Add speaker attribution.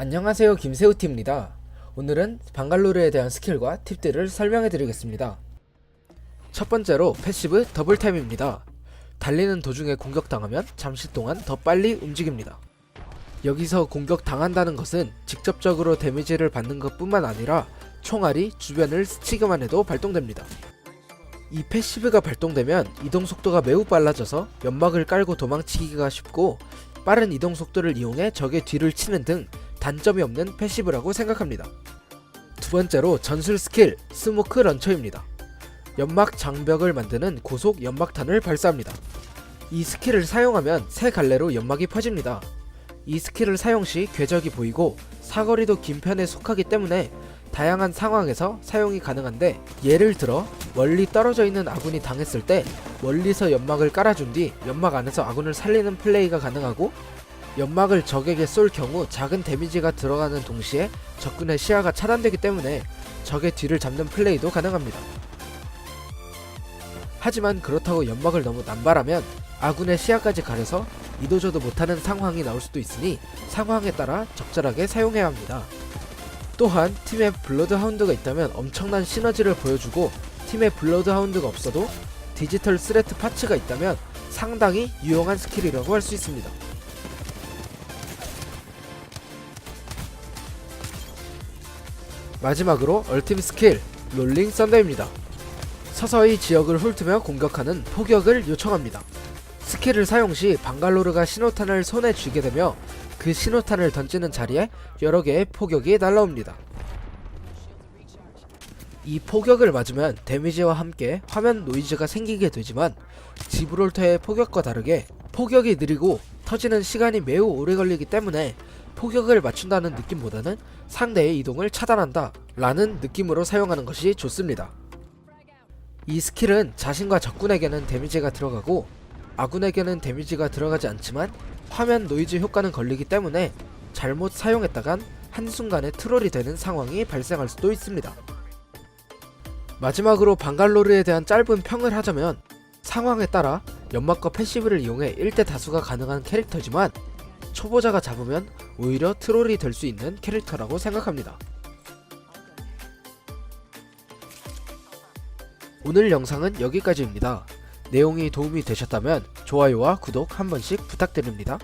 Speaker 1: 안녕하세요 김세우티입니다. 오늘은 방갈로르에 대한 스킬과 팁들을 설명해 드리겠습니다. 첫 번째로 패시브 더블템입니다. 달리는 도중에 공격당하면 잠시 동안 더 빨리 움직입니다. 여기서 공격당한다는 것은 직접적으로 데미지를 받는 것 뿐만 아니라 총알이 주변을 스치기만 해도 발동됩니다. 이 패시브가 발동되면 이동 속도가 매우 빨라져서 연막을 깔고 도망치기가 쉽고 빠른 이동 속도를 이용해 적의 뒤를 치는 등 단점이 없는 패시브라고 생각합니다. 두 번째로 전술 스킬 스모크 런처입니다. 연막 장벽을 만드는 고속 연막탄을 발사합니다. 이 스킬을 사용하면 세 갈래로 연막이 퍼집니다. 이 스킬을 사용 시 궤적이 보이고 사거리도 긴 편에 속하기 때문에 다양한 상황에서 사용이 가능한데 예를 들어 멀리 떨어져 있는 아군이 당했을 때 멀리서 연막을 깔아준 뒤 연막 안에서 아군을 살리는 플레이가 가능하고 연막을 적에게 쏠 경우 작은 데미지가 들어가는 동시에 적군의 시야가 차단되기 때문에 적의 뒤를 잡는 플레이도 가능합니다. 하지만 그렇다고 연막을 너무 남발하면 아군의 시야까지 가려서 이도저도 못하는 상황이 나올 수도 있으니 상황에 따라 적절하게 사용해야 합니다. 또한 팀에 블러드 하운드가 있다면 엄청난 시너지를 보여주고 팀에 블러드 하운드가 없어도 디지털 스레트 파츠가 있다면 상당히 유용한 스킬이라고 할 수 있습니다. 마지막으로 얼팀 스킬 롤링 썬더입니다. 서서히 지역을 훑으며 공격하는 포격을 요청합니다. 스킬을 사용 시 방갈로르가 신호탄을 손에 쥐게 되며 그 신호탄을 던지는 자리에 여러 개의 포격이 날라옵니다. 이 포격을 맞으면 데미지와 함께 화면 노이즈가 생기게 되지만 지브롤터의 포격과 다르게 포격이 느리고 터지는 시간이 매우 오래 걸리기 때문에 포격을 맞춘다는 느낌보다는 상대의 이동을 차단한다 라는 느낌으로 사용하는 것이 좋습니다. 이 스킬은 자신과 적군에게는 데미지가 들어가고 아군에게는 데미지가 들어가지 않지만 화면 노이즈 효과는 걸리기 때문에 잘못 사용했다간 한순간에 트롤이 되는 상황이 발생할 수도 있습니다. 마지막으로 방갈로르에 대한 짧은 평을 하자면 상황에 따라 연막과 패시브를 이용해 1대 다수가 가능한 캐릭터지만 초보자가 잡으면 오히려 트롤이 될 수 있는 캐릭터라고 생각합니다. 오늘 영상은 여기까지입니다. 내용이 도움이 되셨다면 좋아요와 구독 한 번씩 부탁드립니다.